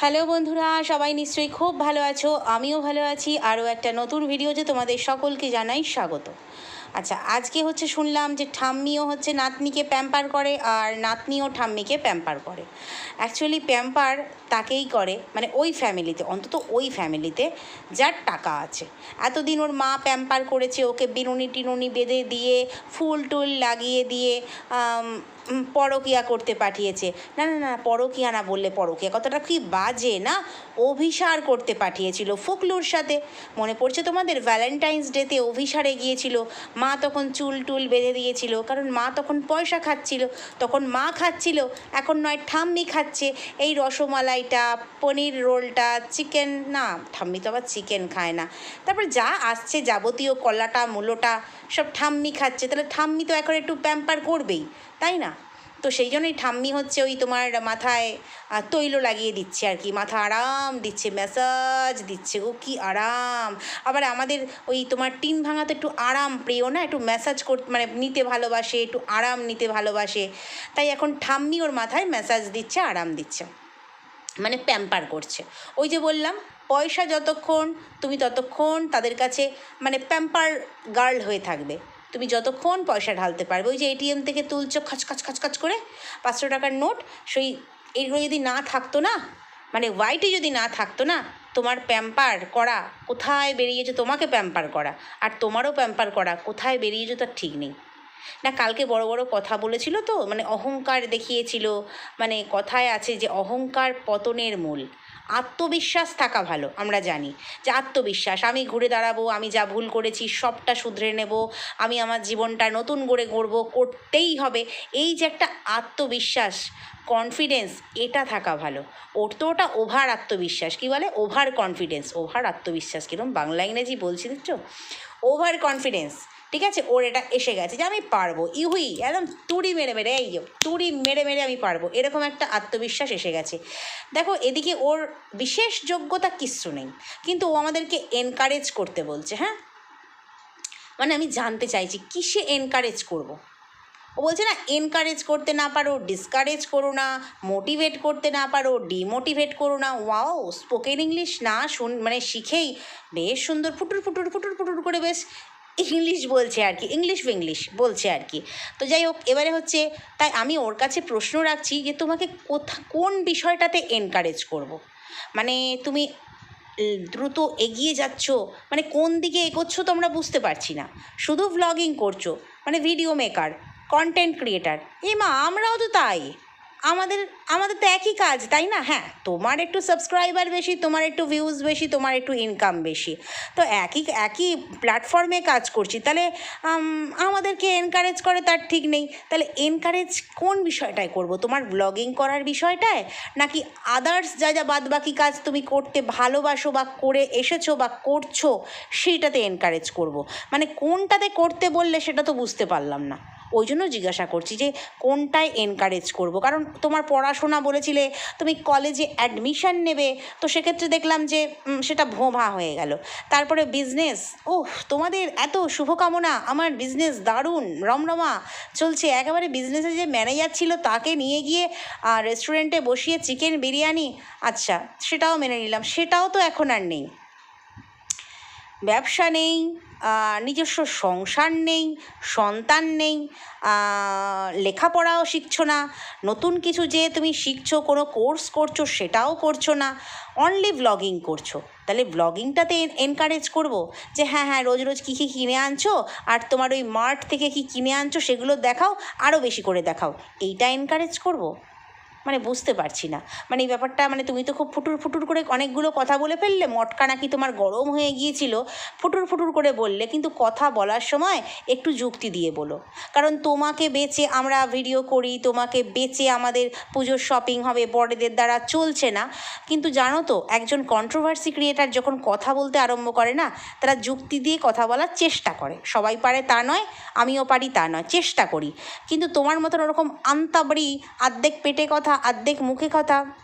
Hello বন্ধুরা, সবাই নিশ্চয়ই খুব ভালো আছো, আমিও ভালো আছি। আরও একটা নতুন ভিডিও ভিডিওতে তোমাদের সকলকে জানাই স্বাগত। আচ্ছা আজকে হচ্ছে শুনলাম যে ঠাম্মিও হচ্ছে নাতনিকে প্যাম্পার করে আর নাতনিও ঠাম্মিকে প্যাম্পার করে। অ্যাকচুয়ালি প্যাম্পার তাকেই করে মানে ওই ফ্যামিলিতে অন্তত ওই ফ্যামিলিতে যার টাকা আছে। এতদিন ওর মা প্যাম্পার করেছে, ওকে বিনুনি টিনুনি বেঁধে দিয়ে ফুল টুল লাগিয়ে দিয়ে পরকিয়া করতে পাঠিয়েছে। না না না, পরকিয়া না বললে পরকিয়া। কথাটা কি বাজে না? অভিসার করতে পাঠিয়েছিল ফুকলুর সাথে। মনে পড়ছে তোমাদের? ভ্যালেন্টাইন্স ডেতে অভিসারে গিয়েছিল। মা তখন চুল টুল বেঁধে দিয়েছিল, কারণ মা তখন পয়সা খাচ্ছিল। তখন মা খাচ্ছিল, এখন নয়, ঠাম্মি খাচ্ছে। এই রসমালাইটা, পনির রোলটা, চিকেন, না, ঠাম্মি তো আবার চিকেন খায় না। তারপর যা আসছে, যাবতীয় কলাটা, মূলোটা, সব ঠাম্মি খাচ্ছে। তাহলে ঠাম্মি তো এখন একটু প্যাম্পার করবেই। তাই না? তো সেই জন্যই ঠাম্মি হচ্ছে ওই তোমার মাথায় তৈল লাগিয়ে দিচ্ছে আর কি। মাথা আরাম দিচ্ছে ম্যাসাজ দিচ্ছে। ও কি আরাম। আবার আমাদের ওই তোমার টিন ভাঙাতে একটু আরাম প্রিয় না? একটু ম্যাসাজ করতে মানে নিতে ভালোবাসে, একটু আরাম নিতে ভালোবাসে। তাই এখন ঠাম্মি ওর মাথায় ম্যাসাজ দিচ্ছে, আরাম দিচ্ছে। মানে প্যাম্পার করছে। ওই যে বললাম, পয়সা যতক্ষণ, তুমি ততক্ষণ তাদের কাছে মানে প্যাম্পার গার্ল হয়ে থাকবে। তুমি যতক্ষণ পয়সা ঢালতে পারবে, ওই যে এটিএম থেকে তুলছো খাচ খাচ খাচ খাচ করে, পাঁচশো টাকার নোট, সেই এইগুলো যদি না থাকতো না মানে হোয়াইটে যদি না থাকতো না, তোমার প্যাম্পার করা কোথায় বেরিয়েছে, তোমাকে প্যাম্পার করা, আর তোমারও প্যাম্পার করা কোথায় বেরিয়েছে তার ঠিক নেই। না, কালকে বড় বড় কথা বলেছিল তো মানে অহংকার দেখিয়েছিল মানে কথায় আছে যে অহংকার পতনের মূল। আত্মবিশ্বাস থাকা ভালো, আমরা জানি। যে আত্মবিশ্বাস, আমি ঘুরে দাঁড়াবো, আমি যা ভুল করেছি সবটা শুধরে নেব, আমি আমার জীবনটা নতুন করে গড়বো, করতেই হবে। এই যে একটা আত্মবিশ্বাস কনফিডেন্স এটা থাকা ভালো। ওর তো ওটা ওভার আত্মবিশ্বাস। কি বলে? ওভার কনফিডেন্স ওভার আত্মবিশ্বাস। কিরম বাংলা ইংরেজি বলছি, দেখছ? ওভার কনফিডেন্স ঠিক আছে? ওর এটা এসে গেছে যে আমি পারব। ইহুই একদম তুড়ি মেরে মেরে, এই তুড়ি মেরে মেরে আমি পারব। এরকম একটা আত্মবিশ্বাস এসে গেছে। দেখো, এদিকে ওর বিশেষ যোগ্যতা কিচ্ছু নেই। কিন্তু ও আমাদেরকে এনকারেজ করতে বলছে হ্যাঁ? মানে আমি জানতে চাইছি, কিসে এনকারেজ করব। ও বলছে না এনকারেজ করতে না পারো ডিসকারেজ করো না মোটিভেট করতে না পারো ডিমোটিভেট করো না। ওয়াও স্পোকেন ইংলিশ না শুন মানে শিখেই বেশ সুন্দর, ফুটুর ফুটুর ফুটুর ফুটুর করে বেশ ইংলিশ বলছে আর কি ইংলিশ ইংলিশ বলছে আর কি। তো যাই হোক, এবারে হচ্ছে তাই আমি ওর কাছে প্রশ্ন রাখছি যে তোমাকে কোথা, কোন বিষয়টাতে এনকারেজ করব। মানে তুমি দ্রুত এগিয়ে যাচ্ছ মানে কোন দিকে এগোচ্ছ তো আমরা বুঝতে পারছি না। শুধু ভ্লগিং করছ মানে ভিডিও মেকার কন্টেন্ট ক্রিয়েটার এ মা, আমরাও তো তাই। আমাদের আমাদের তো একই কাজ, তাই না? হ্যাঁ তোমার একটু সাবস্ক্রাইবার বেশি, তোমার একটু ভিউজ বেশি, তোমার একটু ইনকাম বেশি। তো একই একই প্ল্যাটফর্মে কাজ করছি। তাহলে আমাদেরকে এনকারেজ করে, তার ঠিক নেই। তাহলে এনকারেজ কোন বিষয়টায় করব? তোমার ব্লগিং করার বিষয়টায়? নাকি আদার্স যা যা বাদ বাকি কাজ তুমি করতে ভালোবাসো বা করে এসেছ বা করছ, সেইটাতে এনকারেজ করব? মানে কোনটাতে করতে বললে সেটা তো বুঝতে পারলাম না। ওই জন্য জিজ্ঞাসা করছি যে কোনটায় এনকারেজ করব? কারণ তোমার পড়াশোনা বলেছিলে, তুমি কলেজে অ্যাডমিশান নেবে, তো সেক্ষেত্রে দেখলাম যে সেটা ভোঁভা হয়ে গেল। তারপরে বিজনেস ওহ তোমাদের এত শুভকামনা, আমার বিজনেস দারুণ, রমরমা, চলছে। একেবারে বিজনেসে যে ম্যানেজার ছিল, তাকে নিয়ে গিয়ে রেস্টুরেন্টে বসিয়ে চিকেন বিরিয়ানি আচ্ছা সেটাও মেনে নিলাম। সেটাও তো এখন আর নেই। ব্যবসা নেই। নিজস্ব সংসার নেই, সন্তান নেই লেখাপড়াও শিখছো না, নতুন কিছু যে তুমি শিখছো, কোনো কোর্স করছ, সেটাও করছ না অনলি ব্লগিং করছ। তাহলে ব্লগিংটাতে এনকারেজ করব যে হ্যাঁ হ্যাঁ রোজ রোজ কী কী কিনে আনছো, আর তোমার ওই মার্ট থেকে কী কিনে আনছো, সেগুলো দেখাও, আরও বেশি করে দেখাও। এইটা এনকারেজ করব। মানে বুঝতে পারছি না। মানে এই ব্যাপারটা মানে তুমি তো খুব ফুটুর ফুটুর করে অনেকগুলো কথা বলে ফেললে, মটকা নাকি তোমার গরম হয়ে গিয়েছিল, ফুটুর ফুটুর করে বললে, কিন্তু কথা বলার সময় একটু যুক্তি দিয়ে বলো। কারণ তোমাকে বেচে আমরা ভিডিও করি, তোমাকে বেচে আমাদের পুজোর শপিং হবে, বড়দের দ্বারা চলছে না। কিন্তু জানো তো, একজন কন্ট্রোভার্সি ক্রিয়েটার যখন কথা বলতে আরম্ভ করে না, তারা যুক্তি দিয়ে কথা বলার চেষ্টা করে। সবাই পারে তা নয়, আমিও পারি তা নয়, চেষ্টা করি। কিন্তু তোমার মতন ওরকম আন্তাবড়ি আর্ধেক পেটে কথা আর্ধেক মুখে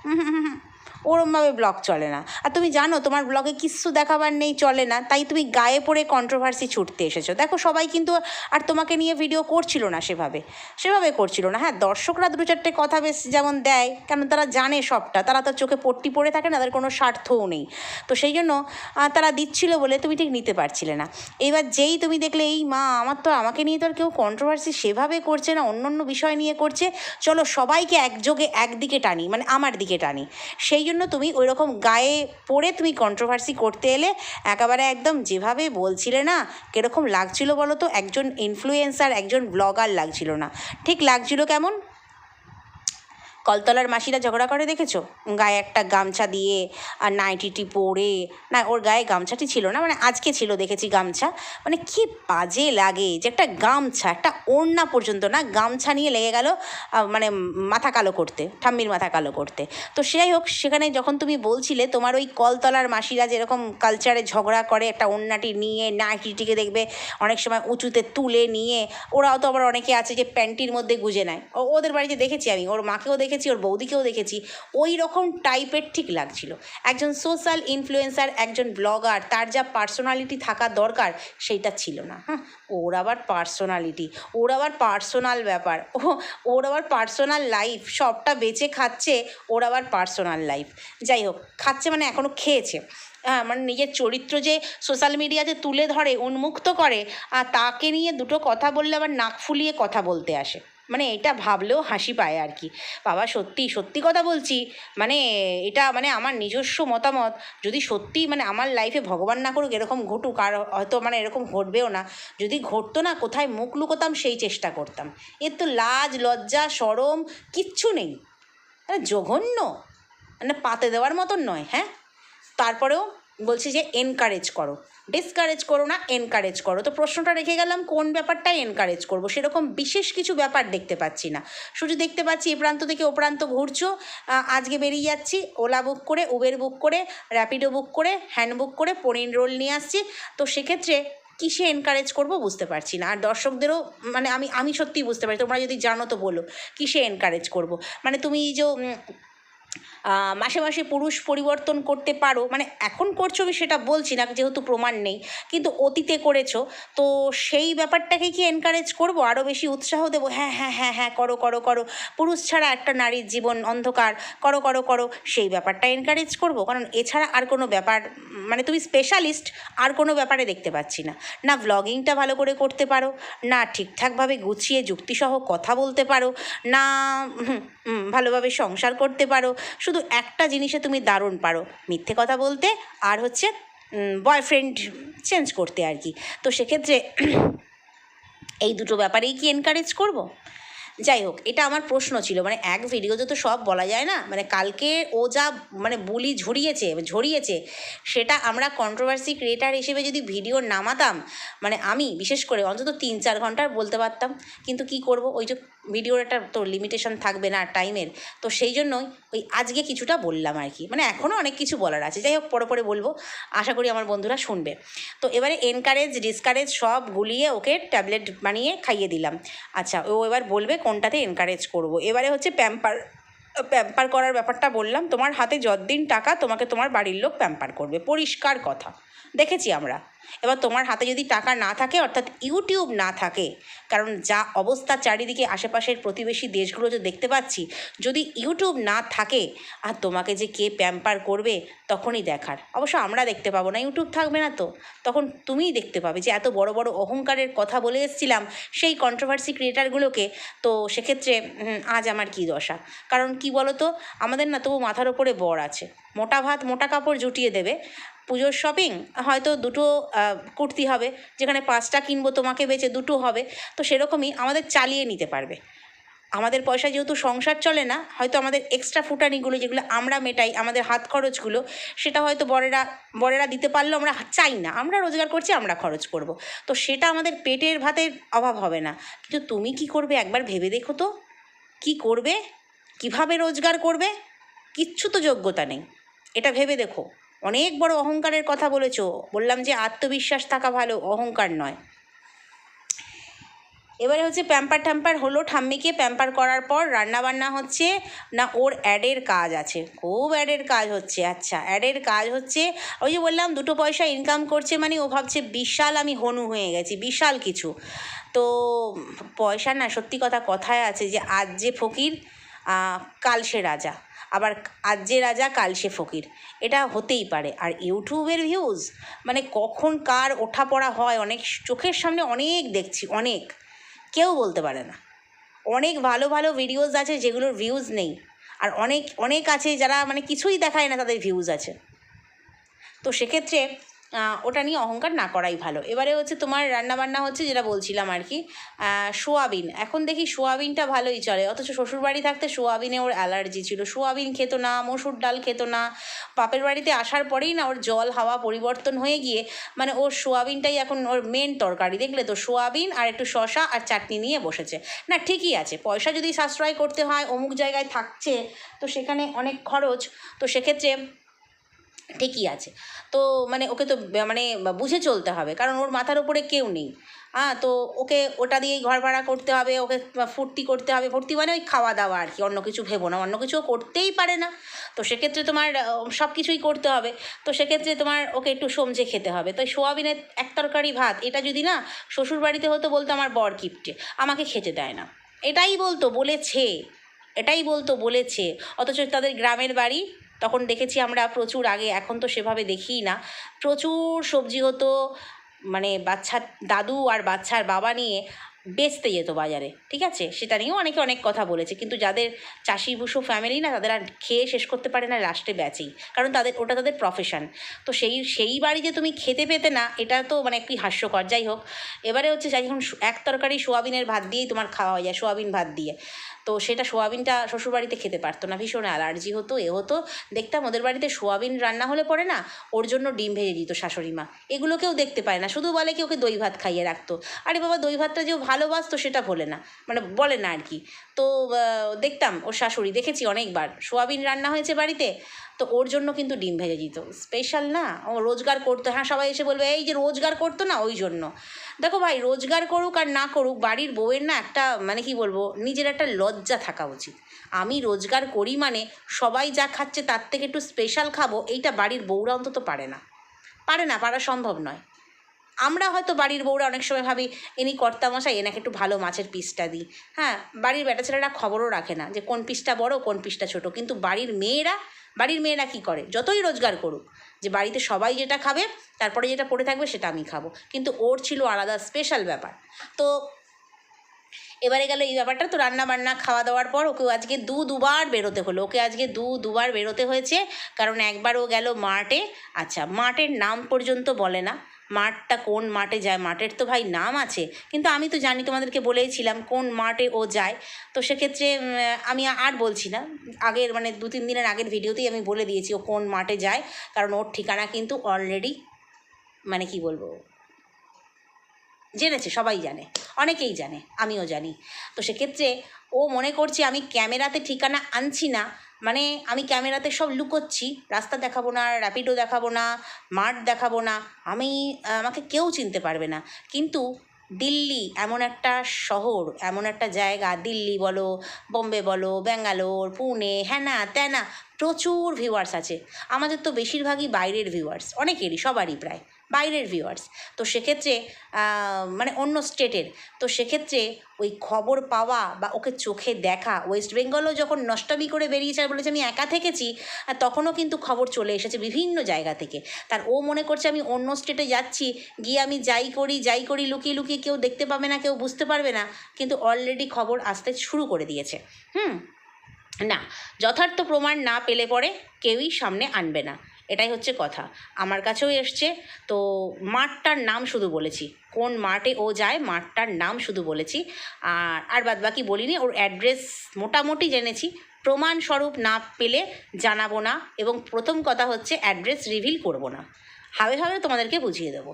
ওরমভাবে ব্লগ চলে না। আর তুমি জানো, তোমার ব্লগে কিচ্ছু দেখাবার নেই, চলে না। তাই তুমি গায়ে পড়ে কন্ট্রোভার্সি ছুটতে এসেছ। দেখো, সবাই কিন্তু আর তোমাকে নিয়ে ভিডিও করছিল না সেভাবে। সেভাবে করছিল না। হ্যাঁ দর্শকরা দুটো চারটে কথা বেশ যেমন দেয়, কেন তারা জানে সবটা। তারা তো চোখে পট্টি পড়ে থাকে না, তাদের কোনো স্বার্থও নেই। তো সেই জন্য তারা দিচ্ছিল বলে তুমি ঠিক নিতে পারছিলে না। এবার যেই তুমি দেখলে, এই মা, আমার তো, আমাকে নিয়ে তো আর কেউ কন্ট্রোভার্সি সেভাবে করছে না অন্য অন্য বিষয় নিয়ে করছে। চলো সবাইকে একযোগে একদিকে টানি মানে আমার দিকে টানি। সেই জন্য তুমি ওই রকম গায়ে পড়ে তুমি কন্ট্রোভার্সি করতে এলে একেবারে একদম যেভাবে বলছিলে না, কীরকম লাগছিল বলো তো? একজন ইনফ্লুয়েন্সার একজন ব্লগার লাগছিল না। ঠিক লাগছিল কেমন? কলতলার মাসিরা ঝগড়া করে দেখেছ? গায়ে একটা গামছা দিয়ে আর নাইটিটি পরে। না, ওর গায়ে গামছাটি ছিল না মানে আজকে ছিল, দেখেছি গামছা। মানে কি বাজে লাগে যে একটা গামছা, একটা ওড়না পর্যন্ত না, গামছা নিয়ে লেগে গেল মানে মাথা কালো করতে, ঠাম্মির মাথা কালো করতে। তো সেটাই হোক, সেখানে যখন তুমি বলছিলে, তোমার ওই কলতলার মাসিরা যেরকম কালচারে ঝগড়া করে, একটা ওড়নাটি নিয়ে, নাইটিটিকে দেখবে অনেক সময় উঁচুতে তুলে নিয়ে, ওরাও তো আবার অনেকে আছে যে প্যান্টির মধ্যে গুজে নেয়। ওদের বাড়িতে দেখেছি আমি, ওর মাকেও দেখেছি, ওর বৌদিকেও দেখেছি। ওই রকম টাইপের ঠিক লাগছিল। একজন সোশ্যাল ইনফ্লুয়েন্সার একজন ব্লগার তার যা পার্সোনালিটি থাকা দরকার, সেইটা ছিল না। হ্যাঁ ওর আবার পার্সোনালিটি ওর আবার পার্সোনাল ব্যাপার, ও, ওর আবার পার্সোনাল লাইফ সবটা বেঁচে খাচ্ছে, ওর আবার পার্সোনাল লাইফ যাই হোক, খাচ্ছে মানে এখনও খেয়েছে। হ্যাঁ মানে নিজের চরিত্র যে সোশ্যাল মিডিয়াতে তুলে ধরে, উন্মুক্ত করে, আর তাকে নিয়ে দুটো কথা বললে আবার নাক ফুলিয়ে কথা বলতে আসে। মানে এটা ভাবলেও হাসি পায় আর কি। বাবা, সত্যি সত্যি কথা বলছি। মানে এটা মানে আমার নিজস্ব মতামত। যদি সত্যি মানে আমার লাইফে ভগবান না করুক, এরকম ঘটুক, আর হয়তো মানে এরকম ঘটবেও না, যদি ঘটতো না, কোথায় মুখ লুকোতাম, সেই চেষ্টা করতাম। এর তো লাজ, লজ্জা, সরম কিচ্ছু নেই। জঘন্য। মানে পাতে দেওয়ার মতন নয় হ্যাঁ? তারপরেও বলছি যে এনকারেজ করো। ডিসকারেজ করো না এনকারেজ করো। তো প্রশ্নটা রেখে গেলাম, কোন ব্যাপারটাই এনকারেজ করব? সেরকম বিশেষ কিছু ব্যাপার দেখতে পাচ্ছি না। শুধু দেখতে পাচ্ছি এ প্রান্ত থেকে ও প্রান্ত ঘুরছো আজকে বেরিয়ে যাচ্ছি, ওলা বুক করে উবের বুক করে র্যাপিডো বুক করে হ্যান্ড বুক করে, পনির রোল নিয়ে আসছি। তো সেক্ষেত্রে কিসে এনকারেজ করব বুঝতে পারছি না। আর দর্শকদেরও মানে আমি আমি সত্যিই বুঝতে পারি, তোমরা যদি জানো তো বলো, কিসে এনকারেজ করব? মানে তুমি যে মাসে মাসে পুরুষ পরিবর্তন করতে পারো। মানে এখন করছ আমি সেটা বলছি না যেহেতু প্রমাণ নেই। কিন্তু অতীতে করেছ। তো সেই ব্যাপারটাকে কি এনকারেজ করব? আরও বেশি উৎসাহ দেবো? হ্যাঁ হ্যাঁ হ্যাঁ হ্যাঁ করো করো করো। পুরুষ ছাড়া একটা নারীর জীবন অন্ধকার, করো করো করো। সেই ব্যাপারটা এনকারেজ করব। কারণ এছাড়া আর কোনো ব্যাপার মানে তুমি স্পেশালিস্ট আর কোনো ব্যাপারে দেখতে পাচ্ছি না। না ব্লগিংটা ভালো করে করতে পারো, না ঠিকঠাকভাবে গুছিয়ে যুক্তিসহ কথা বলতে পারো, না ভালোভাবে সংসার করতে পারো। শুধু একটা জিনিসে তুমি দারুণ পারো। মিথ্যে কথা বলতে আর হচ্ছে বয়ফ্রেন্ড চেঞ্জ করতে আর কি। তো সেক্ষেত্রে এই দুটো ব্যাপারেই কি এনকারেজ করব? যাই হোক, এটা আমার প্রশ্ন ছিল। মানে এক ভিডিওতে তো সব বলা যায় না? মানে কালকে ও যা মানে বুলি ঝরিয়েছে ঝরিয়েছে, সেটা আমরা কন্ট্রোভার্সি ক্রিয়েটার হিসেবে যদি ভিডিও নামাতাম মানে আমি বিশেষ করে অন্তত তিন চার ঘণ্টার বলতে পারতাম। কিন্তু কি করব? ওই যে ভিডিওর একটা তো লিমিটেশন থাকবে না টাইমের তো সেই জন্যই ওই আজকে কিছুটা বললাম আর কি। মানে এখনও অনেক কিছু বলার আছে। যাই হোক, পরে পরে বলব। আশা করি আমার বন্ধুরা শুনবে। তো এবারে এনকারেজ ডিসকারেজ সব গুলিয়ে ওকে ট্যাবলেট বানিয়ে খাইয়ে দিলাম। আচ্ছা ও এবার বলবে কোনটাতে এনকারেজ করব। এবারে হচ্ছে প্যাম্পার প্যাম্পার করার ব্যাপারটা বললাম। তোমার হাতে যতদিন টাকা, তোমাকে তোমার বাড়ির লোক প্যাম্পার করবে। পরিষ্কার কথা। দেখেছি আমরা। এবার তোমার হাতে যদি টাকা না থাকে, অর্থাৎ ইউটিউব না থাকে, কারণ যা অবস্থা চারিদিকে আশেপাশের প্রতিবেশী দেশগুলো যে দেখতে পাচ্ছি, যদি ইউটিউব না থাকে, আর তোমাকে যে কে প্যাম্পার করবে, তখনই দেখার। অবশ্য আমরা দেখতে পাবো না, ইউটিউব থাকবে না তো। তখন তুমিই দেখতে পাবে যে এত বড় বড় অহংকারের কথা বলে এসেছিলাম সেই কন্ট্রোভার্সি ক্রিয়েটারগুলোকে তো সেক্ষেত্রে আজ আমার কী দশা? কারণ কি বলো তো আমাদের না তবু মাথার ওপরে বর আছে। মোটা ভাত, মোটা কাপড় জুটিয়ে দেবে। পুজোর শপিং হয়তো দুটো কুর্তি হবে, যেখানে পাঁচটা কিনবো, তোমাকে বেচে দুটো হবে, তো সেরকমই আমাদের চালিয়ে নিতে পারবে। আমাদের পয়সা যেহেতু সংসার চলে না, হয়তো আমাদের এক্সট্রা ফুটানিগুলো যেগুলো আমরা মেটাই, আমাদের হাত খরচগুলো, সেটা হয়তো বরেরা বরেরা দিতে পারলেও আমরা চাই না, আমরা রোজগার করছি, আমরা খরচ করব। তো সেটা আমাদের পেটের ভাতের অভাব হবে না। কিন্তু তুমি কি করবে? একবার ভেবে দেখো তো, কি করবে? কীভাবে রোজগার করবে? কিচ্ছু তো যোগ্যতা নেই। এটা ভেবে দেখো। অনেক বড় অহংকারের কথা বলেছ। বললাম যে আত্মবিশ্বাস থাকা ভালো, অহংকার নয়। এবারে হচ্ছে প্যাম্পার ট্যাম্পার হলো ঠাম্মিকে প্যাম্পার করার পর রান্না বান্না হচ্ছে, না ওর অ্যাডের কাজ আছে। খুব অ্যাডের কাজ হচ্ছে আচ্ছা অ্যাডের কাজ হচ্ছে, ওই যে বললাম দুটো পয়সা ইনকাম করছে মানে ও ভাবছে বিশাল আমি হনু হয়ে গেছি, বিশাল কিছু। তো পয়সা না সত্যি কথা কথায় আছে যে আজ যে ফকির কাল সে রাজা। আবার আজ যে রাজা কাল সে ফকির। এটা হতেই পারে। আর ইউটিউবের ভিউজ মানে কখন কার ওঠা পড়া হয়, অনেক চোখের সামনে অনেক দেখছি, অনেক। কেউ বলতে পারে না। অনেক ভালো ভালো ভিডিওস আছে যেগুলোর ভিউজ নেই। আর অনেক অনেক আছে যারা মানে কিছুই দেখায় না তাদের ভিউজ আছে। তো সেক্ষেত্রে ওটা নিয়ে অহংকার না করাই ভালো। এবারে হচ্ছে তোমার রান্নাবান্না হচ্ছে যেটা বলছিলাম আর কি সোয়াবিন। এখন দেখি সোয়াবিনটা ভালোই চলে, অথচ শ্বশুরবাড়ি থাকতে সোয়াবিনে ওর অ্যালার্জি ছিল। সোয়াবিন খেতো না, মসুর ডাল খেতো না। বাপের বাড়িতে আসার পরেই না ওর জল হাওয়া পরিবর্তন হয়ে গিয়ে মানে ওর সোয়াবিনটাই এখন ওর মেন তরকারি। দেখলে তো সোয়াবিন আর একটু শশা আর চাটনি নিয়ে বসেছে। না, ঠিকই আছে, পয়সা যদি সাশ্রয় করতে হয়, অমুক জায়গায় থাকছে, তো সেখানে অনেক খরচ। তো সেক্ষেত্রে ঠিকই আছে। তো মানে ওকে তো মানে বুঝে চলতে হবে। কারণ ওর মাথার ওপরে কেউ নেই। হ্যাঁ তো ওকে ওটা দিয়েই ঘর ভাড়া করতে হবে, ওকে ফুর্তি করতে হবে। ফুর্তি মানে ওই খাওয়া দাওয়া আর কি। অন্য কিছু ভেবো না। অন্য কিছু করতেই পারে না। তো সেক্ষেত্রে তোমার সব কিছুই করতে হবে। তো সেক্ষেত্রে তোমার ওকে একটু সমঝে খেতে হবে। তো সোয়াবিনের এক তরকারি ভাত, এটা যদি না শ্বশুর বাড়িতে হতো বলতো আমার বর কিপটে আমাকে খেতে দেয় না। এটাই বলতো বলেছে। এটাই বলতো বলেছে। অথচ তাদের গ্রামের বাড়ি তখন দেখেছি আমরা প্রচুর আগে, এখন তো সেভাবে দেখিই না। প্রচুর সবজি হতো মানে বাচ্চার দাদু আর বাচ্চার বাবা নিয়ে বেচতে যেত বাজারে, ঠিক আছে? সেটা নিয়েও অনেকে অনেক কথা বলেছে, কিন্তু যাদের চাষি ভুষো ফ্যামিলি না, তাদের আর খেয়ে শেষ করতে পারে না লাস্টে বেচেই। কারণ তাদের, ওটা তাদের প্রফেশন তো সেই সেই বাড়ি যে তুমি খেতে পেতে না, এটা তো মানে একটি হাস্যকর। যাই হোক, এবারে হচ্ছে যাই এখন এক তরকারি সোয়াবিনের ভাত দিয়েই তোমার খাওয়া হয়ে যায়, সোয়াবিন ভাত দিয়ে। তো সেটা সোয়াবিনটা শ্বশুরবাড়িতে খেতে পারতো না, ভীষণ অ্যালার্জি হতো, এ হতো। দেখতাম ওদের বাড়িতে সোয়াবিন রান্না হলে পরে না ওর জন্য ডিম ভেজে দিত শাশুড়ি মা। এগুলো কেউ দেখতে পায় না, শুধু বলে কি ওকে দই ভাত খাইয়ে রাখতো। আরে বাবা, দই ভাতটা যে ভালোবাসতো সেটা বলে না মানে বলে না আর কি। তো দেখতাম ওর শাশুড়ি, দেখেছি অনেকবার, সোয়াবিন রান্না হয়েছে বাড়িতে তো ওর জন্য কিন্তু ডিম ভেজে দিত। স্পেশাল না? ও রোজগার করতো। হ্যাঁ সবাই এসে বলবে, এই যে রোজগার করতো না, ওই জন্য। দেখো ভাই, রোজগার করুক আর না করুক, বাড়ির বউয়ের না একটা মানে কি বলব, নিজের একটা লজ্জা থাকা উচিত। আমি রোজগার করি মানে সবাই যা খাচ্ছে তার থেকে একটু স্পেশাল খাব, এইটা বাড়ির বউরা অন্তত পারে না। পারে না, পারা সম্ভব নয়। আমরা হয়তো বাড়ির বউরা অনেক সময় ভাবি, ইনি কর্তামশাই, এনাকে একটু ভালো মাছের পিসটা দিই। হ্যাঁ বাড়ির বেটা ছেলেরা খবরও রাখে না যে কোন পিসটা বড়, কোন পিসটা ছোট। কিন্তু বাড়ির মেয়েরা বাড়ির মেয়েরা কী করে? যতই রোজগার করুক। যে বাড়িতে সবাই যেটা খাবে, তারপরে যেটা পড়ে থাকবে সেটা আমি খাব। কিন্তু ওর ছিল আলাদা স্পেশাল ব্যাপার। তো এবারে গেলো এই ব্যাপারটা। তো রান্না বান্না খাওয়া দাওয়ার পর ওকে আজকে দু দুবার বেরোতে হলো। ওকে আজকে দু দুবার বেরোতে হয়েছে। কারণ একবার ও গেল মাঠে। আচ্ছা মাঠের নাম পর্যন্ত বলে না। মাঠটা কোন মাঠে যায়? মাঠের তো ভাই নাম আছে। কিন্তু আমি তো জানি, তোমাদেরকে বলেইছিলাম কোন মাঠে ও যায়। তো সেক্ষেত্রে আমি আর বলছি না। আগের মানে দু, তিন দিনের আগের ভিডিওতেই আমি বলে দিয়েছি ও কোন মাঠে যায়। কারণ ওর ঠিকানা কিন্তু অলরেডি মানে কি বলব? জেনেছে, সবাই জানে। অনেকেই জানে, আমিও জানি। তো সেক্ষেত্রে ও মনে করছে আমি ক্যামেরাতে ঠিকানা আনছি না। মানে আমি ক্যামেরাতে সব লুকোচ্ছি। রাস্তা দেখাবো না র্যাপিডো দেখাবো না, মাঠ দেখাবো না। আমি, আমাকে কেউ চিনতে পারবে না। কিন্তু দিল্লি এমন একটা শহর, এমন একটা জায়গা, দিল্লি বলো, বোম্বে বলো, ব্যাঙ্গালোর, পুনে হ্যানা ত্যানা প্রচুর ভিউয়ার্স আছে। আমাদের তো বেশিরভাগই বাইরের ভিউয়ার্স অনেকেরই, সবারই প্রায়। বাইরের ভিউয়ার্স তো সেক্ষেত্রে মানে অন্য স্টেটের তো সেক্ষেত্রে ওই খবর পাওয়া বা ওকে চোখে দেখা ওয়েস্ট বেঙ্গলও যখন নষ্টামি করে বেরিয়েছে আর বলেছে, আমি একা থেকেছি আর তখনও কিন্তু খবর চলে এসেছে বিভিন্ন জায়গা থেকে। তার ও মনে করছে, আমি অন্য স্টেটে যাচ্ছি, গিয়ে আমি যাই করি যাই করি, লুকিয়ে লুকিয়ে কেউ দেখতে পাবে না, কেউ বুঝতে পারবে না। কিন্তু অলরেডি খবর আসতে শুরু করে দিয়েছে। হুম? না, যথার্থ প্রমাণ না পেলে পরে কেউই সামনে আনবে না। এটাই হচ্ছে কথা। আমার কাছেও এসছে। তো মাঠটার নাম শুধু বলেছি। কোন মাঠে ও যায়, মাঠটার নাম শুধু বলেছি। আর আর বাদ বাকি বলিনি, ওর অ্যাড্রেস মোটামুটি জেনেছি। প্রমাণস্বরূপ না পেলে জানাব না এবং প্রথম কথা হচ্ছে অ্যাড্রেস রিভিল করব না। হাবে হাবে তোমাদেরকে বুঝিয়ে দেবো।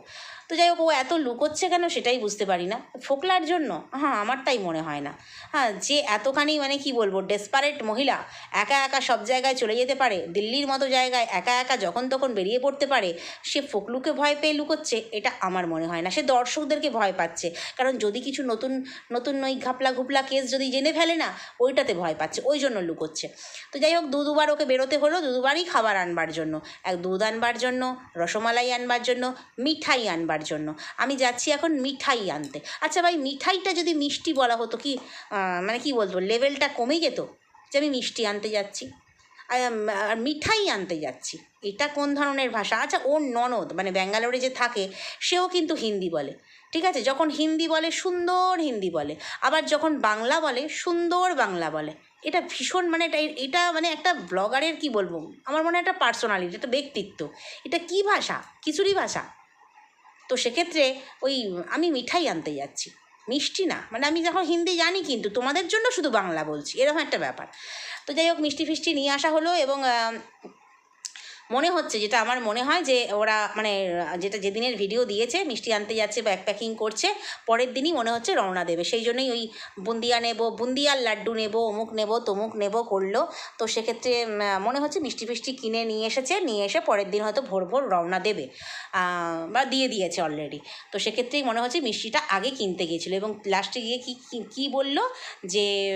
তো যাই হোক, ও এত লুকোচ্ছে কেন সেটাই বুঝতে পারি না। ফোকলার জন্য হ্যাঁ আমার তাই মনে হয় না। হ্যাঁ যে এতখানি মানে কি বলব ডেসপারেট মহিলা, একা একা সব জায়গায় চলে যেতে পারে, দিল্লির মতো জায়গায় একা একা যখন তখন বেরিয়ে পড়তে পারে, সে ফোকলুকে ভয় পেয়ে লুকোচ্ছে, এটা আমার মনে হয় না। সে দর্শকদেরকে ভয় পাচ্ছে, কারণ যদি কিছু নতুন নতুন ওই ঘাপলা ঘুপলা কেস যদি জেনে ফেলে না, ওইটাতে ভয় পাচ্ছে, ওই জন্য লুকোচ্ছে। তো যাই হোক দু দুবার ওকে বেরোতে হলো দু দুবারই খাবার আনবার জন্য। এক দুধ আনবার জন্য, রসমালাই আনবার জন্য, মিঠাই আনবার জন্য। আমি যাচ্ছি এখন মিঠাই আনতে। আচ্ছা ভাই মিঠাইটা যদি মিষ্টি বলা হতো কি মানে কি বলব লেভেলটা কমে যেত যে আমি মিষ্টি আনতে যাচ্ছি? আর, মিঠাই আনতে যাচ্ছি। এটা কোন ধরনের ভাষা? আচ্ছা ওর ননদ মানে ব্যাঙ্গালোরে যে থাকে সেও কিন্তু হিন্দি বলে। ঠিক আছে? যখন হিন্দি বলে সুন্দর হিন্দি বলে। আবার যখন বাংলা বলে সুন্দর বাংলা বলে। এটা ভীষণ মানে এটা এটা মানে একটা ব্লগারের কি বলব? আমার মনে হয় একটা পার্সোনালিটি একটা ব্যক্তিত্ব। এটা কি ভাষা? খিচুড়ি ভাষা? তো সেক্ষেত্রে ওই, আমি মিঠাই আনতে যাচ্ছি। মিষ্টি না মানে আমি যখন হিন্দি জানি কিন্তু তোমাদের জন্য শুধু বাংলা বলছি, এরকম একটা ব্যাপার। তো যাই হোক, মিষ্টি ফিষ্টি নিয়ে আসা হলো এবং মনে হচ্ছে, যেটা আমার মনে হয় যে ওরা মানে যেটা যেদিনের ভিডিও দিয়েছে, মিষ্টি আনতে যাচ্ছে ব্যাগ প্যাকিং করছে, পরের দিনই মনে হচ্ছে রওনা দেবে। সেই জন্যই ওই বুন্দিয়া নেব, বুন্দিয়ার লাড্ডু নেব, অমুক নেব, তমুক নেব করল। তো সেক্ষেত্রে মনে হচ্ছে মিষ্টি ফিষ্টি কিনে নিয়ে এসেছে, নিয়ে এসে পরের দিন হয়তো ভোর ভোর রওনা দেবে। বা দিয়ে দিয়েছে অলরেডি তো সেক্ষেত্রেই মনে হচ্ছে মিষ্টিটা আগে কিনতে গিয়েছিল এবং লাস্টে গিয়ে কি, কি- বলল যে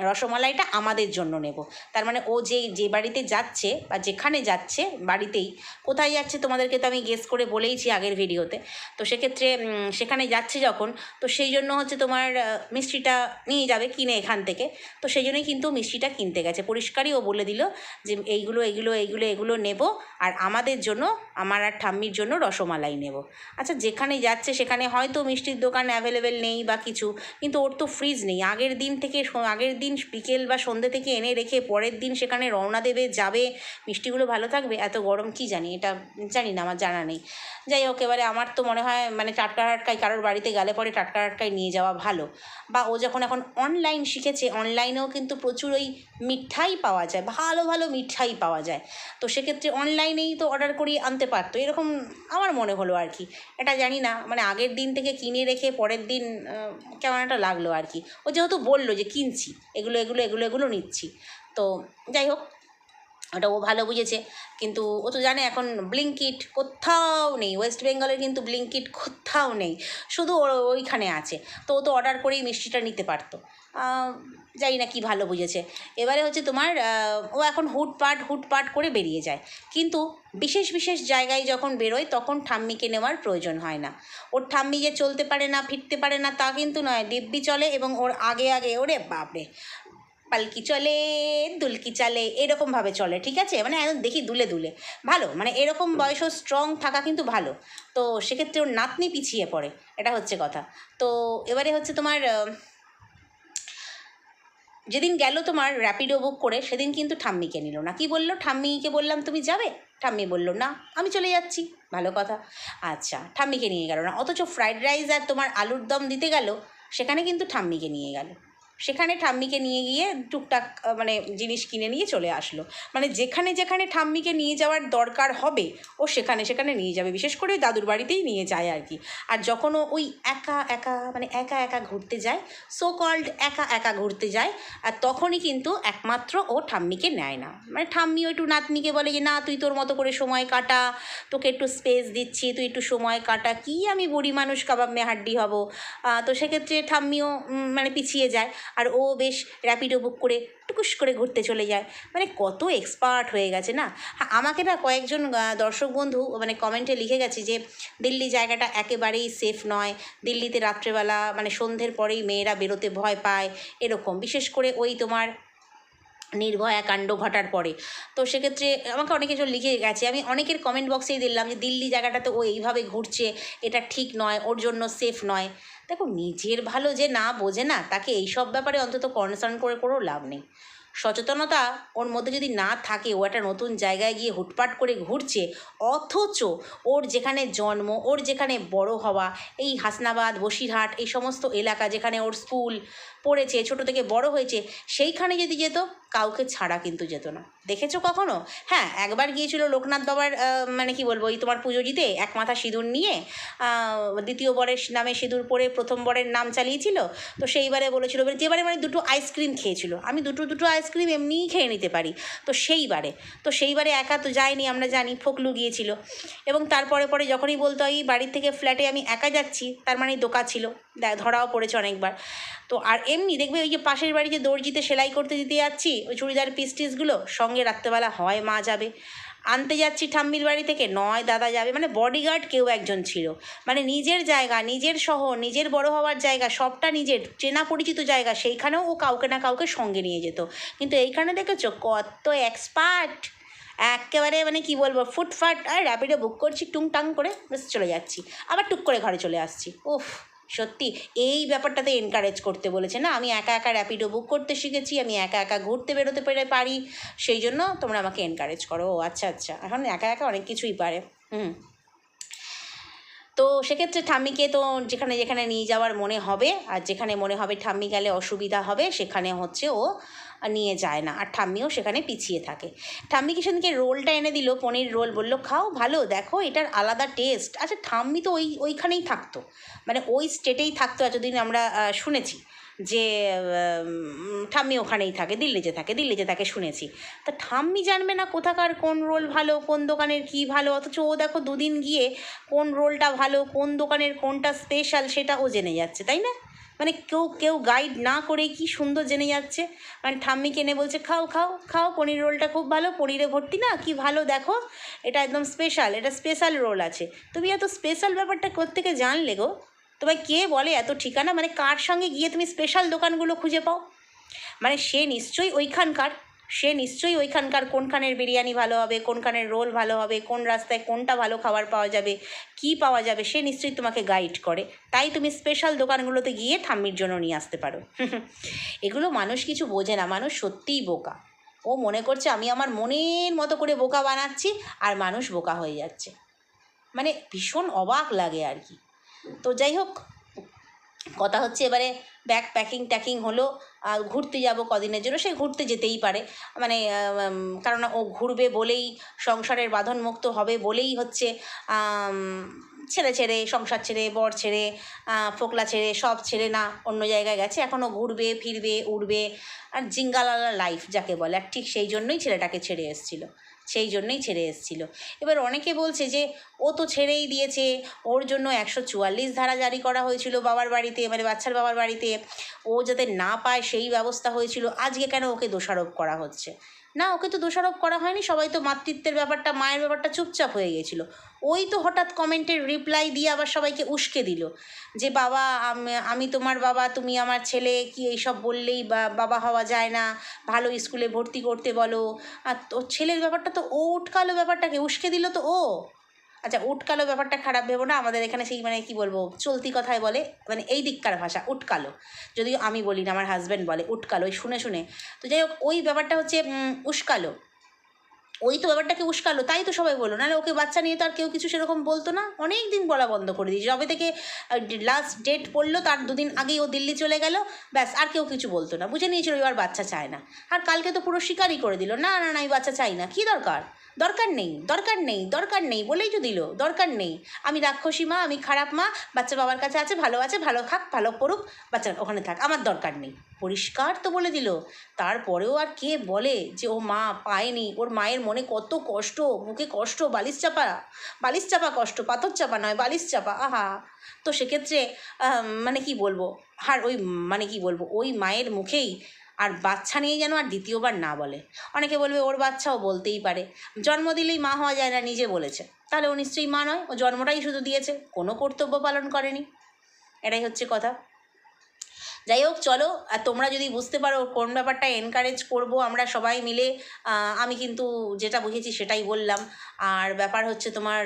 রসমালাইটা আমাদের জন্য নেব। তার মানে ও যে যে বাড়িতে যাচ্ছে বা যেখানে যাচ্ছে বাড়িতেই। কোথায় যাচ্ছে তোমাদেরকে তো আমি গেস করে বলেইছি আগের ভিডিওতে। তো সেক্ষেত্রে সেখানে যাচ্ছে যখন, তো সেই জন্য হচ্ছে তোমার মিষ্টিটা নিয়ে যাবে কিনে এখান থেকে। তো সেই জন্যই কিন্তু মিষ্টিটা কিনতে গেছে। পরিষ্কারই ও বলে দিল যে এইগুলো এইগুলো এইগুলো, এগুলো নেব আর আমাদের জন্য, আমার আর ঠাম্মির জন্য রসমালাই নেব। আচ্ছা যেখানে যাচ্ছে সেখানে হয়তো মিষ্টির দোকান অ্যাভেলেবেল নেই বা কিছু, কিন্তু ওর তো ফ্রিজ নেই। আগের দিন থেকে আগের দিন বিকেল বা সন্ধ্যে থেকে এনে রেখে পরের দিন সেখানে রওনা দেবে, যাবে। মিষ্টিগুলো ভালো থাকবে। এত গরম কি জানি? এটা জানি না, আমার জানা নেই। যাই হোক, এবারে আমার তো মনে হয় মানে টাটকা টাটকায় কারোর বাড়িতে গেলে পরে টাটকা টাটকায় নিয়ে যাওয়া ভালো। বা ও যখন এখন অনলাইন শিখেছে অনলাইনেও কিন্তু প্রচুর ওই মিঠাই পাওয়া যায়, ভালো ভালো মিঠাই পাওয়া যায়। তো সেক্ষেত্রে অনলাইনেই তো অর্ডার করি আনতে পারতো। এরকম আমার মনে হলো আর কি। এটা জানি না মানে আগের দিন থেকে কিনে রেখে পরের দিন কেমন একটা লাগল আর কি। ও যেহেতু বলল যে কিনছি, এগুলো এগুলো এগুলো এগুলো নিচ্ছি। তো যাই হোক ওটা ও ভালো বুঝেছে। কিন্তু ও তো জানে এখন ব্লিঙ্কিট কোথাও নেই। ওয়েস্ট বেঙ্গলে কিন্তু ব্লিঙ্কিট কোথাও নেই। শুধু ওইখানে আছে। তো ও তো অর্ডার করেই মিষ্টিটা নিতে পারতো। জানি না কি ভালো বুঝেছে। এবারে হচ্ছে তোমার ও এখন হুটপাট হুটপাট করে বেরিয়ে যায়। কিন্তু বিশেষ বিশেষ জায়গায় যখন বেরোয় তখন ঠাম্মিকে নেওয়ার প্রয়োজন হয় না। ওর ঠাম্মি যে চলতে পারে না, ফিরতে পারে না তা কিন্তু নয়। দিব্যি চলে এবং ওর আগে আগে, ওরে বাপরে! পালকি চলে দুলকি চালে এরকমভাবে চলে ঠিক আছে? মানে একদম দেখি দুলে দুলে। ভালো মানে এরকম বয়সও স্ট্রং থাকা কিন্তু ভালো। তো সেক্ষেত্রে ওর নাতনি পিছিয়ে পড়ে এটা হচ্ছে কথা। তো এবারে হচ্ছে তোমার যেদিন গেল তোমার র্যাপিডো বুক করে সেদিন কিন্তু ঠাম্মিকে নিল না। কি বলল? ঠাম্মিকে বললাম তুমি যাবে? ঠাম্মি বলল না আমি চলে যাচ্ছি। ভালো কথা। আচ্ছা ঠাম্মিকে নিয়ে গেল না। অথচ ফ্রাইড রাইস আর তোমার আলুর দম দিতে গেল সেখানে কিন্তু ঠাম্মিকে নিয়ে গেল। সেখানে ঠাম্মিকে নিয়ে গিয়ে টুকটাক মানে জিনিস কিনে নিয়ে চলে আসলো। মানে যেখানে যেখানে ঠাম্মিকে নিয়ে যাওয়ার দরকার হবে, ও সেখানে সেখানে নিয়ে যাবে। বিশেষ করে দাদুর বাড়িতেই নিয়ে যায় আর কি। আর যখন ওই একা একা মানে একা একা ঘুরতে যায় সো কল্ড একা একা ঘুরতে যায়, আর তখনই কিন্তু একমাত্র ও ঠাম্মিকে নেয় না। মানে ঠাম্মি ওই একটু নাতনিকে বলে যে, না, তুই তোর মতো করে সময় কাটা, তোকে একটু স্পেস দিচ্ছি, তুই একটু সময় কাটা, কি আমি বুড়ি মানুষ, কাবাব মে হাড্ডি হব? তো সেক্ষেত্রে ঠাম্মিও মানে পিছিয়ে যায়। আর ও বেশ র্যাপিডো বুক করে টুকুস করে ঘুরতে চলে যায়। মানে কত এক্সপার্ট হয়ে গেছে না? আমাকে না কয়েকজন দর্শক বন্ধু মানে কমেন্টে লিখে গেছে যে, দিল্লি জায়গাটা একেবারেই সেফ নয়। দিল্লিতে রাত্রেবেলা মানে সন্ধ্যের পরেই মেয়েরা বেরোতে ভয় পায়। এরকম। বিশেষ করে ওই তোমার নির্ভয়া কাণ্ড ঘটার পরে। তো সেক্ষেত্রে আমাকে অনেকে জন লিখে গেছে। আমি অনেকের কমেন্ট বক্সেই দিলাম যে, দিল্লি জায়গাটাতে ও এইভাবে ঘুরছে। এটা ঠিক নয়। ওর জন্য সেফ নয়। দেখো, নিজের ভালো যে না বোঝে না, তাকে এইসব ব্যাপারে অন্তত কনসার্ন করে কোনো লাভ নেই। সচেতনতা ওর মধ্যে যদি না থাকে, ও একটা নতুন জায়গায় গিয়ে হুটপাট করে ঘুরছে, অথচ ওর যেখানে জন্ম, ওর যেখানে বড় হওয়া, এই হাসনাবাদ, বসিরহাট, এই সমস্ত এলাকা যেখানে ওর স্কুল পড়েছে, ছোট থেকে বড় হয়েছে, সেইখানে যদি যেত, কাউকে ছাড়া কিন্তু যেত না। দেখেছ কখনো? হ্যাঁ একবার গিয়েছিল লোকনাথ বাবার মানে কি বলব, ওই তোমার পুজো দিতে এক মাথা সিঁদুর নিয়ে দ্বিতীয় বরের নামে সিঁদুর পরে প্রথম বরের নাম চালিয়েছিল, তো সেইবারে বলেছিল যেবারে মানে দুটো আইসক্রিম খেয়েছিল। আমি দুটো দুটো আইসক্রিম এমনিই খেয়ে নিতে পারি, তো সেইবারে তো সেইবারে একা তো যায়নি আমরা জানি, ফোকলু গিয়েছিল। এবং তারপরে পরে যখনই বলতো, এই বাড়ির থেকে ফ্ল্যাটে আমি একা যাচ্ছি, তার মানে দোকা ছিল। ধরাও পড়েছে অনেকবার। তো আর এমনি দেখবে ওই যে পাশের বাড়ি যে দর্জিতে সেলাই করতে দিতে যাচ্ছি, ওই চুড়িদার পিস টিসগুলো সঙ্গে রাত্রেবেলা হয়, মা যাবে। আনতে যাচ্ছি ঠাম্মির বাড়ি থেকে, নয় দাদা যাবে মানে বডিগার্ড কেউ একজন ছিল। মানে নিজের জায়গা, নিজের শহর, নিজের বড় হওয়ার জায়গা, সবটা নিজের, চেনা পরিচিত জায়গা, সেইখানেও ও কাউকে না কাউকে সঙ্গে নিয়ে যেত। কিন্তু এইখানে দেখেছ কত এক্সপার্ট একেবারে মানে কি বলব, ফুটফাট, আর র্যাপিডো বুক করছি, টুংটাং করে বেশ চলে যাচ্ছি। আবার টুক করে ঘরে চলে আসছি। উফ! সত্যি, এই ব্যাপারটাতে এনকারেজ করতে বলেছে না? আমি একা একা র্যাপিডো বুক করতে শিখেছি, আমি একা একা ঘুরতে বেরোতে পেরে পারি, সেই জন্য তোমরা আমাকে এনকারেজ করো। ও আচ্ছা আচ্ছা। এখন একা একা অনেক কিছুই পারে। হুম। তো সেক্ষেত্রে ঠাম্মিকে তো যেখানে যেখানে নিয়ে যাওয়ার মনে হবে, আর যেখানে মনে হবে ঠাম্মি গেলে অসুবিধা হবে, সেখানে হচ্ছে ও নিয়ে যায় না। আর ঠাম্মিও সেখানে পিছিয়ে থাকে। ঠাম্মি সেদিনকে রোলটা এনে দিল, পনির রোল বলল, খাও, ভালো, দেখো, এটার আলাদা টেস্ট। আচ্ছা ঠাম্মি তো ওই, ওইখানেই থাকতো। মানে ওই স্টেটেই থাকতো এতদিন আমরা শুনেছি যে ঠাম্মি ওখানেই থাকে, দিল্লিতে থাকে দিল্লিতে থাকে শুনেছি। তা ঠাম্মি জানবে না কোথাকার, কোন রোল ভালো, কোন দোকানের কি ভালো, অথচ ও দেখো দুদিন গিয়ে কোন রোলটা ভালো, কোন দোকানের কোনটা স্পেশাল সেটা ও জেনে যাচ্ছে, তাই না? মানে কেউ কেউ গাইড না করে কি সুন্দর জেনে যাচ্ছে? মানে ঠাম্মি কেনে বলছে, খাও খাও খাও, পনির রোলটা খুব ভালো, পনিরে ভর্তি না? কি ভালো, দেখো, এটা একদম স্পেশাল এটা স্পেশাল রোল আছে। তুমি এত স্পেশাল ব্যাপারটা কোত্থেকে জানলে গো? তোমায় কে বলে এত ঠিকানা? মানে কার সঙ্গে গিয়ে তুমি স্পেশাল দোকানগুলো খুঁজে পাও? মানে সে নিশ্চয়ই ওইখানকার সে নিশ্চয়ই ওইখানকার কোনখানের বিরিয়ানি ভালো হবে, কোনখানের রোল ভালো হবে, কোন রাস্তায় কোনটা ভালো খাবার পাওয়া যাবে, কি পাওয়া যাবে, সে নিশ্চয়ই তোমাকে গাইড করে। তাই তুমি স্পেশাল দোকানগুলোতে গিয়ে ঠাম্মির জন্য নিয়ে আসতে পারো। এগুলো মানুষ কিছু বোঝে না, মানুষ সত্যিই বোকা। ও মনে করছে আমি আমার মনের মতো করে বোকা বানাচ্ছি আর মানুষ বোকা হয়ে যাচ্ছে। মানে ভীষণ অবাক লাগে আর কি। তো যাই হোক কথা হচ্ছে এবারে ব্যাগ প্যাকিং ট্যাকিং হলো, আর ঘুরতে যাব কদিনের জন্য। সে ঘুরতে যেতেই পারে। মানে কারণ ও ঘুরবে বলেই, সংসারের বাঁধনমুক্ত হবে বলেই হচ্ছে ছেড়ে ছেড়ে, সংসার ছেড়ে, বর ছেড়ে ফোকলা ছেড়ে, সব ছেড়ে না, অন্য জায়গায় গেছে। এখনও ঘুরবে, ফিরবে, উড়বে, আর জিঙ্গালালা লাইফ যাকে বলে, আর ঠিক সেই জন্যই ছেলেটাকে ছেড়ে এসেছিল। সেই জন্যই ছেড়ে এসেছিল। এবার অনেকে বলছে যে, ও তো ছেড়েই দিয়েছে। ওর জন্য একশো চুয়াল্লিশ ধারা জারি করা হয়েছিল বাবার বাড়িতে মানে বাচ্চার বাবার বাড়িতে। ও যাতে না পায় সেই ব্যবস্থা হয়েছিল। আজকে কেন ওকে দোষারোপ করা হচ্ছে? না, ওকে তো দোষারোপ করা হয়নি, সবাই তো মাতৃত্বের ব্যাপারটা, মায়ের ব্যাপারটা চুপচাপ হয়ে গেছিল। ওই তো হঠাৎ কমেন্টের রিপ্লাই দিয়ে আবার সবাইকে উস্কে দিল যে, বাবা, আমি তোমার বাবা, তুমি আমার ছেলে, কি এইসব বললেই বাবা হওয়া যায় না, ভালো স্কুলে ভর্তি করতে বলো। আর ছেলের ব্যাপারটা তো ও উটকালো ব্যাপারটাকে, উস্কে দিল তো ও। আচ্ছা উটকালো ব্যাপারটা খারাপ ভেবো না, আমাদের এখানে সেই মানে কি বলব, চলতি কথায় বলে মানে এই দিককার ভাষা, উটকালো। যদিও আমি বলি না, আমার হাজব্যান্ড বলে, উটকালো ওই শুনে শুনে। তো যাই হোক, ওই ব্যাপারটা হচ্ছে উস্কালো। ওই তো ব্যাপারটাকে উস্কালো, তাই তো সবাই বলল। নাহলে ওকে বাচ্চা নিয়ে তো আর কেউ কিছু সেরকম বলতো না। অনেক দিন বলা বন্ধ করে দিয়েছে। যবে থেকে লাস্ট ডেট পড়ল, তার দুদিন আগেই ও দিল্লি চলে গেল। ব্যাস, আর কেউ কিছু বলতো না। বুঝে নিয়েছিল, এবার বাচ্চা চায় না। আর কালকে তো পুরো স্বীকারই করে দিল। না না না আমি বাচ্চা চাই না। কী দরকার? দরকার নেই দরকার নেই দরকার নেই বলেই তো দিল, দরকার নেই। আমি রাক্ষসী মা, আমি খারাপ মা, বাচ্চা বাবার কাছে আছে, ভালো আছে, ভালো খাক ভালো পড়ুক বাচ্চা ওখানে থাক, আমার দরকার নেই। পরিষ্কার তো বলে দিল। তারপরেও আর কে বলে যে ও মা পায়নি, ওর মায়ের মনে কত কষ্ট, মুখে কষ্ট, বালিশ চাপা বালিশ চাপা কষ্ট, পাথর চাপা নয়, বালিশ চাপা, আহা। তো সেক্ষেত্রে মানে কি বলব আর ওই মানে কি বলব, ওই মায়ের মুখেই আর বাচ্চা নিয়ে যেন আর দ্বিতীয়বার না বলে। অনেকে বলবে, ওর বাচ্চাও বলতেই পারে। জন্ম দিলেই মা হওয়া যায় না, নিজে বলেছে। তাহলে ও নিশ্চয়ই মা নয়, ও জন্মটাই শুধু দিয়েছে, কোনো কর্তব্য পালন করেনি। এটাই হচ্ছে কথা। যাই হোক, চলো, আর তোমরা যদি বুঝতে পারো কোন ব্যাপারটা এনকারেজ করব, আমরা সবাই মিলে আমি কিন্তু যেটা বুঝেছি সেটাই বললাম। আর ব্যাপার হচ্ছে তোমার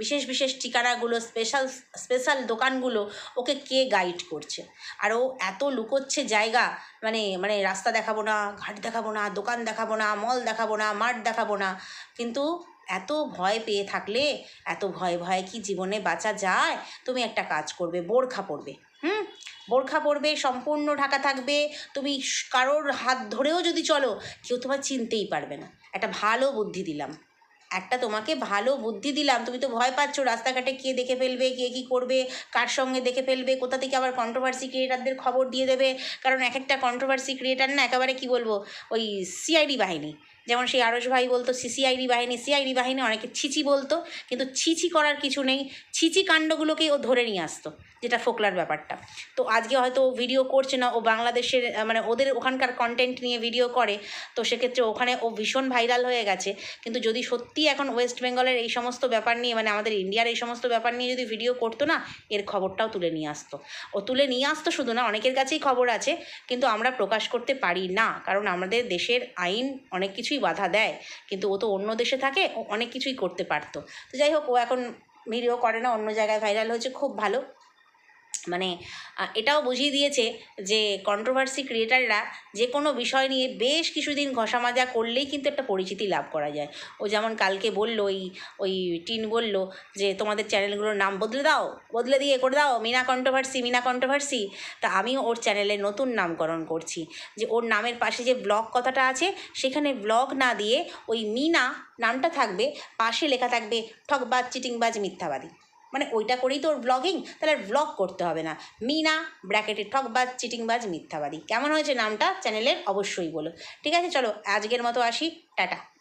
বিশেষ বিশেষ ঠিকানাগুলো স্পেশাল স্পেশাল দোকানগুলো, ওকে কে গাইড করছে? আর ও এত লুকোচ্ছে জায়গা মানে মানে রাস্তা দেখাবো না, ঘাট দেখাবো না, দোকান দেখাবো না মল দেখাবো না, মাঠ দেখাবো না। কিন্তু এত ভয় পেয়ে থাকলে, এত ভয় ভয় কি জীবনে বাঁচা যায়? তুমি একটা কাজ করবে, বোরখা পরবে, হুম? বোরখা পরবে, সম্পূর্ণ ঢাকা থাকবে। তুমি কারোর হাত ধরেও যদি চলো, কেউ তোমার চিনতেই পারবে না। একটা ভালো বুদ্ধি দিলাম। একটা তোমাকে ভালো বুদ্ধি দিলাম। তুমি তো ভয় পাচ্ছ রাস্তাঘাটে কে দেখে ফেলবে, কে কী করবে, কার সঙ্গে দেখে ফেলবে, কোথা থেকে আবার কন্ট্রোভার্সি ক্রিয়েটারদের খবর দিয়ে দেবে। কারণ এক একটা কন্ট্রোভার্সি ক্রিয়েটার না একেবারে কি বলব, ওই সিআইডি বাহিনী। যেমন সেই আরস ভাই বলতো সিসিআইডি বাহিনী সিআইডি বাহিনী। অনেকে ছিচি বলতো। কিন্তু ছিচি করার কিছু নেই। ছিচি কাণ্ডগুলোকেই ও ধরে নিয়ে আসতো। যেটা ফোকলার ব্যাপারটা। তো আজকে হয়তো ভিডিও করছে না, ও বাংলাদেশের মানে ওদের ওখানকার কন্টেন্ট নিয়ে ভিডিও করে, তো সেক্ষেত্রে ওখানে ও ভীষণ ভাইরাল হয়ে গেছে। কিন্তু যদি সত্যি এখন ওয়েস্ট বেঙ্গলের এই সমস্ত ব্যাপার নিয়ে মানে আমাদের ইন্ডিয়ার এই সমস্ত ব্যাপার নিয়ে যদি ভিডিও করতো না, এর খবরটাও তুলে নিয়ে আসতো। ও তুলে নিয়ে আসতো শুধু না, অনেকের কাছেই খবর আছে, কিন্তু আমরা প্রকাশ করতে পারি না। কারণ আমাদের দেশের আইন অনেক কিছুই বাধা দেয়, কিন্তু ও তো অন্য দেশে থাকে, ও অনেক কিছুই করতে পারতো। তো যাই হোক, ও এখন ভিডিও করে না, অন্য জায়গায় ভাইরাল হয়েছে, খুব ভালো। মানে এটাও বুঝিয়ে দিয়েছে যে কন্ট্রোভার্সি ক্রিয়েটাররা যে কোনো বিষয় নিয়ে বেশ কিছুদিন ঘষা মাজা করলেই কিন্তু একটা পরিচিতি লাভ করা যায়। ও যেমন কালকে বলল, ওই ওই টিন বলল যে, তোমাদের চ্যানেলগুলোর নাম বদলে দাও, বদলে দিয়ে করে দাও, মিনা কন্ট্রোভার্সি মিনা কন্ট্রোভার্সি তা আমিও ওর চ্যানেলের নতুন নামকরণ করছি। যে ওর নামের পাশে যে ব্লগ কথাটা আছে, সেখানে ব্লগ না দিয়ে ওই মিনা নামটা থাকবে, পাশে লেখা থাকবে, ঠকবাজ, চিটিংবাজ, মিথ্যাবাদী। মানে ওইটা করেই তো ওর ব্লগিং তাহলে আর ব্লগ করতে হবে না। মিনা ব্র্যাকেটে ঠকবাজ চিটিংবাজ, মিথ্যাবাদী। কেমন হয়েছে নামটা? চ্যানেলের অবশ্যই বলো। ঠিক আছে, চলো, আজকের মতো আসি। টাটা।